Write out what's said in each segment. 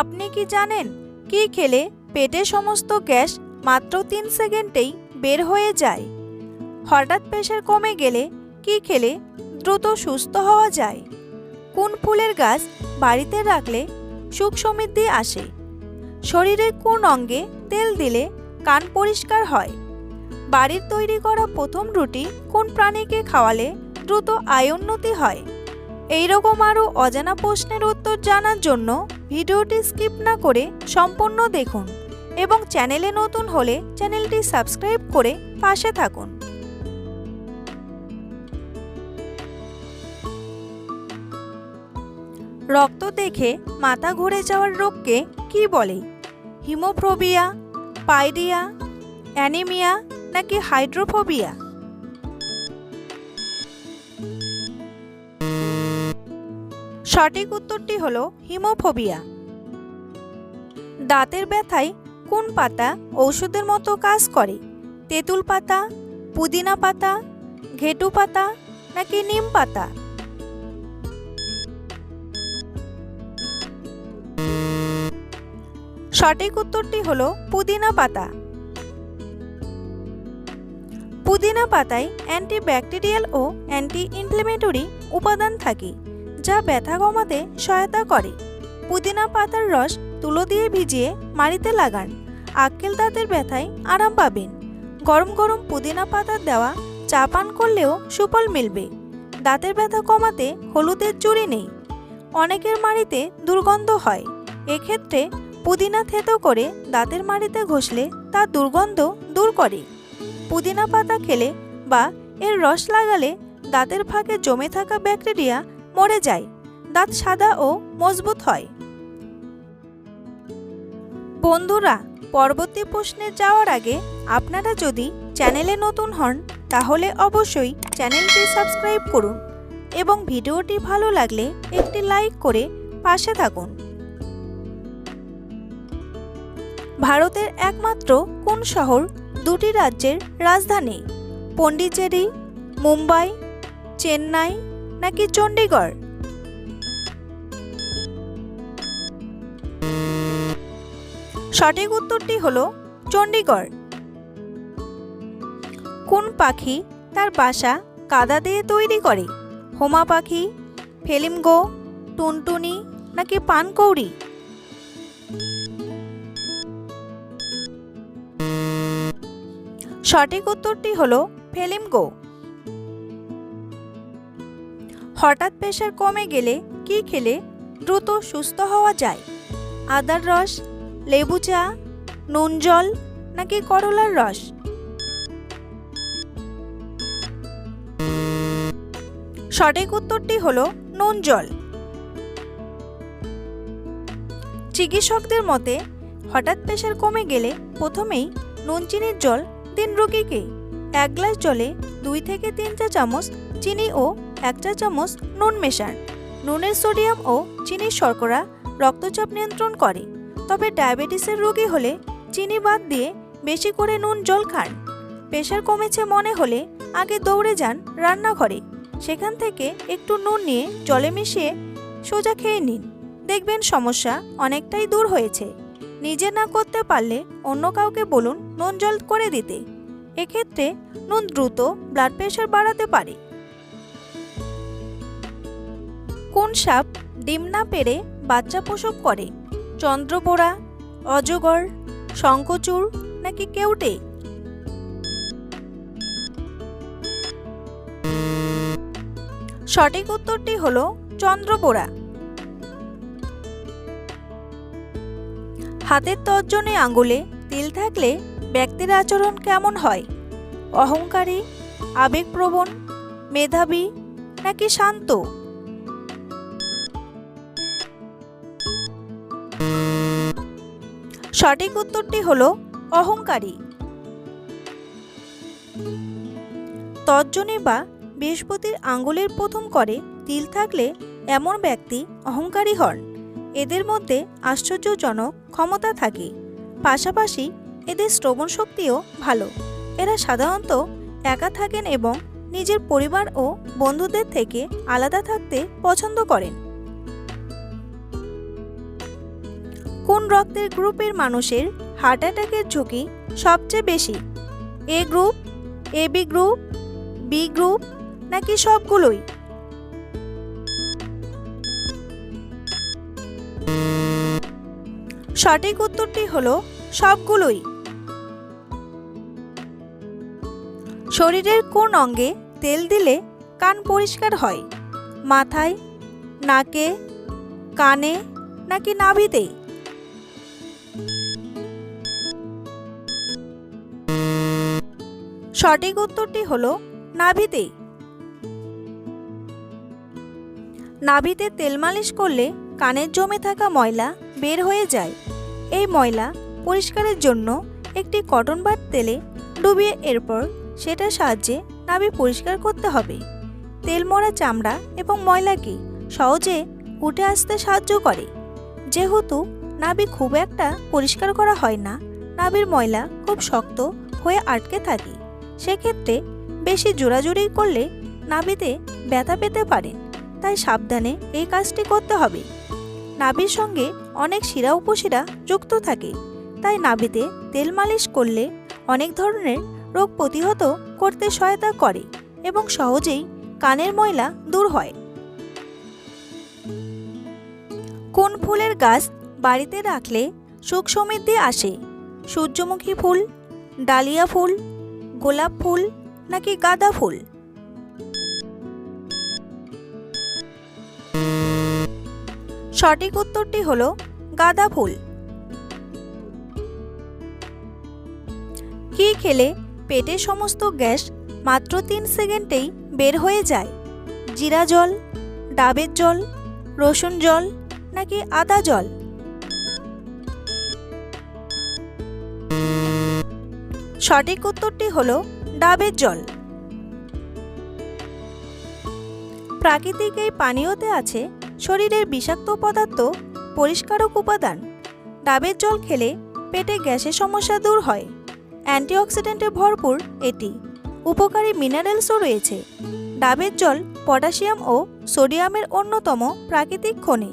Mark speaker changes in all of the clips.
Speaker 1: আপনি কি জানেন কি খেলে পেটে সমস্ত গ্যাস মাত্র তিন সেকেন্ডেই বের হয়ে যায়? হঠাৎ প্রেশার কমে গেলে কি খেলে দ্রুত সুস্থ হওয়া যায়? কোন ফুলের গাছ বাড়িতে রাখলে সুখ সমৃদ্ধি আসে? শরীরে কোন অঙ্গে তেল দিলে কান পরিষ্কার হয়? বাড়ির তৈরি করা প্রথম রুটি কোন প্রাণীকে খাওয়ালে দ্রুত আয় উন্নতি হয়? এইরকম আরও অজানা প্রশ্নের উত্তর জানার জন্য ভিডিওটি স্কিপ না করে সম্পূর্ণ দেখুন এবং চ্যানেলে নতুন হলে চ্যানেলটি সাবস্ক্রাইব করে পাশে থাকুন। রক্ত দেখে মাথা ঘুরে যাওয়ার রোগকে কি বলে? হিমোফ্রোবিয়া পাইরিয়া অ্যানিমিয়া নাকি হাইড্রোফোবিয়া? সঠিক উত্তরটি হল হিমোফোবিয়া। দাঁতের ব্যথায় কোন পাতা ঔষধের মতো কাজ করে? তেঁতুল পাতা, পুদিনা পাতা, ঘেটু পাতা নাকি নিম পাতা? সঠিক উত্তরটি হল পুদিনা পাতা। পুদিনা পাতায় অ্যান্টিব্যাকটেরিয়াল ও অ্যান্টি ইনফ্লেমেটরি উপাদান থাকে। যা ব্যথা কমাতে সহায়তা করে। পুদিনা পাতার রস তুলো দিয়ে ভিজিয়ে মাড়িতে লাগান। আক্কেল দাঁতের ব্যথায় আরাম পাবেন। গরম গরম পুদিনা পাতার দেওয়া চা পান করলেও সুফল মিলবে। দাঁতের ব্যথা কমাতে হলুদের চুরি নেই। অনেকের মাড়িতে দুর্গন্ধ হয়। এক্ষেত্রে পুদিনা থেতো করে দাঁতের মাড়িতে ঘষলে তা দুর্গন্ধ দূর করে। পুদিনা পাতা খেলে বা এর রস লাগালে দাঁতের ফাঁকে জমে থাকা ব্যাকটেরিয়া মরে যায়, দাঁত সাদা ও মজবুত হয়। বন্ধুরা, পরবর্তী প্রশ্নে যাওয়ার আগে আপনারা যদি চ্যানেলে নতুন হন, তাহলে অবশ্যই চ্যানেলটি সাবস্ক্রাইব করুন এবং ভিডিওটি ভালো লাগলে একটি লাইক করে পাশে থাকুন। ভারতের একমাত্র কোন শহর দুটি রাজ্যের রাজধানী? পন্ডিচেরি মুম্বাই, চেন্নাই নাকি চণ্ডীগড়? সঠিক উত্তরটি হলো চণ্ডীগড়। কোন পাখি তার বাসা কাদা দিয়ে তৈরি করে? হোমা পাখি, ফেলিমগো, টুনটুনি নাকি পানকৌড়ি? সঠিক উত্তরটি হলো ফেলিমগো। হঠাৎ প্রেশার কমে গেলে কি খেলে দ্রুত সুস্থ হওয়া যায়? আদার রস, লেবু চা, নুন জল নাকি করলার রস? সঠিক উত্তরটি হল নুন জল। চিকিৎসকদের মতে, হঠাৎ প্রেশার কমে গেলে প্রথমেই নুন চিনির জল দিন রোগীকে। এক গ্লাস জলে দুই থেকে তিন চা চামচ চিনি ও এক চা চামচ নুন মেশান। নুনের সোডিয়াম ও চিনির শর্করা রক্তচাপ নিয়ন্ত্রণ করে। তবে ডায়াবেটিসের রোগী হলে চিনি বাদ দিয়ে বেশি করে নুন জল খান। প্রেশার কমেছে মনে হলে আগে দৌড়ে যান রান্নাঘরে। সেখান থেকে একটু নুন নিয়ে জলে মিশিয়ে সোজা খেয়ে নিন। দেখবেন সমস্যা অনেকটাই দূর হয়েছে। নিজে না করতে পারলে অন্য কাউকে বলুন নুন জল করে দিতে। এক্ষেত্রে নুন দ্রুত ব্লাড প্রেশার বাড়াতে পারে। কোন সাপ ডিম না পেরে বাচ্চা প্রসব করে? চন্দ্রপোড়া অজগর শঙ্কচূড় নাকি কেউটে? সঠিক উত্তরটি হলো চন্দ্রপোড়া হাতের তর্জনী আঙুলে তিল থাকলে ব্যক্তির আচরণ কেমন হয়? অহংকারী, আবেগপ্রবণ, মেধাবী নাকি শান্ত? সঠিক উত্তরটি হল অহংকারী। তর্জনী বা বৃহস্পতির আঙ্গুলের প্রথম করে তিল থাকলে এমন ব্যক্তি অহংকারী হন। এদের মধ্যে আশ্চর্যজনক ক্ষমতা থাকে। পাশাপাশি এদের শ্রবণ শক্তিও ভালো। এরা সাধারণত একা থাকেন এবং নিজের পরিবার ও বন্ধুদের থেকে আলাদা থাকতে পছন্দ করেন। কোন রক্তের গ্রুপের মানুষের হার্ট অ্যাটাকের ঝুঁকি সবচেয়ে বেশি। A group, A B group B group নাকি সবগুলোই? সঠিক উত্তরটি হলো সবগুলোই। শরীরের কোন অঙ্গে তেল দিলে কান পরিষ্কার হয়? মাথায়, নাকে, কানে নাকি নাভিতে সঠিক উত্তরটি হলো নাভিতে নাভিতে তেল মালিশ করলে কানের জমে থাকা ময়লা বের হয়ে যায়। এই ময়লা পরিষ্কারের জন্য একটি কটন বাট তেলে ডুবিয়ে এরপর সেটার সাহায্যে নাভি পরিষ্কার করতে হবে। তেল মরা চামড়া এবং ময়লাকে সহজে উঠে আসতে সাহায্য করে। যেহেতু নাভি খুব একটা পরিষ্কার করা হয় না। নাভির ময়লা খুব শক্ত হয়ে আটকে থাকে। সেক্ষেত্রে বেশি জোরাজুরি করলে নাভিতে ব্যথা পেতে পারেন তাই সাবধানে এই কাজটি করতে হবে। নাভির সঙ্গে অনেক শিরা উপশিরা যুক্ত থাকে। তাই নাভিতে তেল মালিশ করলে অনেক ধরনের রোগ প্রতিহত করতে সহায়তা করে এবং সহজেই কানের ময়লা দূর হয়। কোন ফুলের গাছ বাড়িতে রাখলে সুখ সমৃদ্ধি আসে। সূর্যমুখী ফুল, ডালিয়া ফুল, গোলাপ ফুল নাকি গাঁদা ফুল? সঠিক উত্তরটি হল গাঁদা ফুল। কি খেলে পেটের সমস্ত গ্যাস মাত্র তিন সেকেন্ডেই বের হয়ে যায়? জিরা জল, ডাবের জল, রসুন জল নাকি আদা জল? সঠিক উত্তরটি হল ডাবের জল। প্রাকৃতিক এই পানীয়তে আছে শরীরের বিষাক্ত পদার্থ, পরিষ্কারক উপাদান। ডাবের জল খেলে পেটে গ্যাসের সমস্যা দূর হয়। অ্যান্টিঅক্সিডেন্টে ভরপুর এটি। উপকারী মিনারেলসও রয়েছে। ডাবের জল পটাশিয়াম ও সোডিয়ামের অন্যতম প্রাকৃতিক খনি।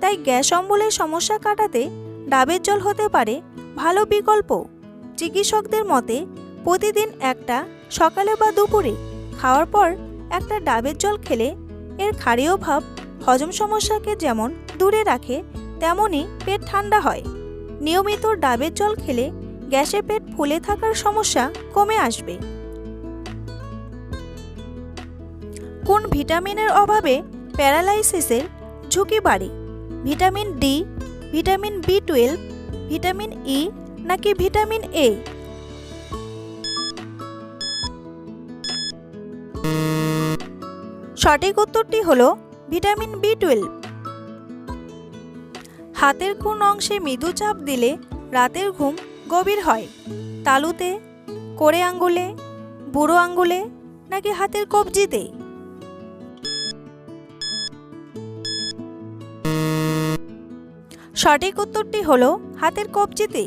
Speaker 1: তাই গ্যাস অম্বলের সমস্যা কাটাতে ডাবের জল হতে পারে ভালো বিকল্প চিকিৎসকদের মতে, প্রতিদিন একটা সকালে বা দুপুরে খাওয়ার পর একটা ডাবের জল খেলে এর ক্ষারীয় ভাব হজম সমস্যাকে যেমন দূরে রাখে, তেমনই পেট ঠান্ডা হয়। নিয়মিত ডাবের জল খেলে গ্যাসে পেট ফুলে থাকার সমস্যা কমে আসবে। কোন ভিটামিনের অভাবে প্যারালাইসিসের ঝুঁকি বাড়ে? Vitamin D, vitamin B twelve, vitamin E নাকি ভিটামিন এ? সঠিক উত্তরটি হল ভিটামিন বি টুয়েলভ। হাতের কোন অংশে মৃদু চাপ দিলে রাতের ঘুম গভীর হয়? তালুতে, কোড়ে আঙ্গুলে, বুড়ো আঙ্গুলে নাকি হাতের কবজিতে? সঠিক উত্তরটি হলো হাতের কবজিতে।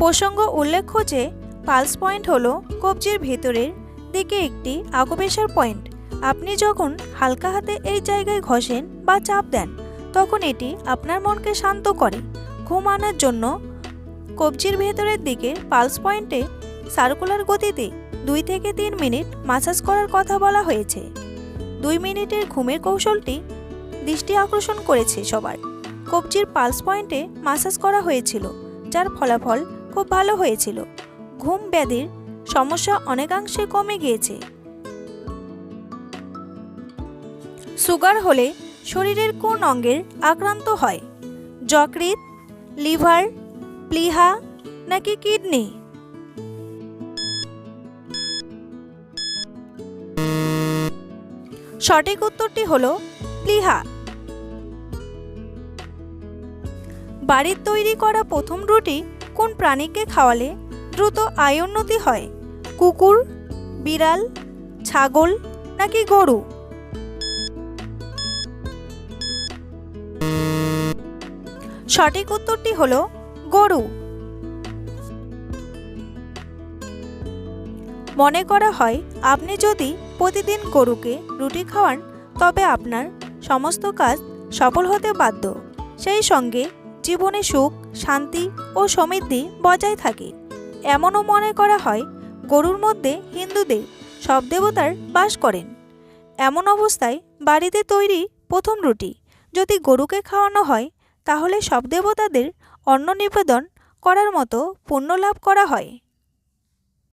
Speaker 1: প্রসঙ্গ উল্লেখ্য যে, পালস পয়েন্ট হলো কবজির ভেতরের দিকে একটি আকবেশার পয়েন্ট। আপনি যখন হালকা হাতে এই জায়গায় ঘষেন বা চাপ দেন, তখন এটি আপনার মনকে শান্ত করে। ঘুম আনার জন্য কবজির ভেতরের দিকে পালস পয়েন্টে সার্কুলার গতিতে দুই থেকে তিন মিনিট মাসাজ করার কথা বলা হয়েছে। দুই মিনিটের ঘুমের কৌশলটি দৃষ্টি আকর্ষণ করেছে সবার। কবজির পালস পয়েন্টে মাসাজ করা হয়েছিল, যার ফলাফল খুব ভালো হয়েছিল। ঘুম ব্যাধির সমস্যা অনেকাংশে কমে গিয়েছে। সুগার হলে শরীরের কোন অঙ্গের আক্রান্ত হয়? যকৃৎ, লিভার, প্লিহা নাকি কিডনি? সঠিক উত্তরটি হল প্লিহা। বাড়ির তৈরি করা প্রথম রুটি কোন প্রাণীকে খাওয়ালে দ্রুত আয় উন্নতি হয়? কুকুর, বিড়াল, ছাগল নাকি গরু? সঠিক উত্তরটি হলো গরু। মনে করা হয়, আপনি যদি প্রতিদিন গরুকে রুটি খাওয়ান, তবে আপনার সমস্ত কাজ সফল হতে বাধ্য। সেই সঙ্গে জীবনে সুখ শান্তি ও সমৃদ্ধি বজায় থাকে। এমনও মনে করা হয়, গরুর মধ্যে হিন্দুদের সব দেবতার বাস করেন। এমন অবস্থায় বাড়িতে তৈরি প্রথম রুটি যদি গরুকে খাওয়ানো হয়, তাহলে সব দেবতাদের অন্ন নিবেদন করার মতো পুণ্য লাভ করা হয়।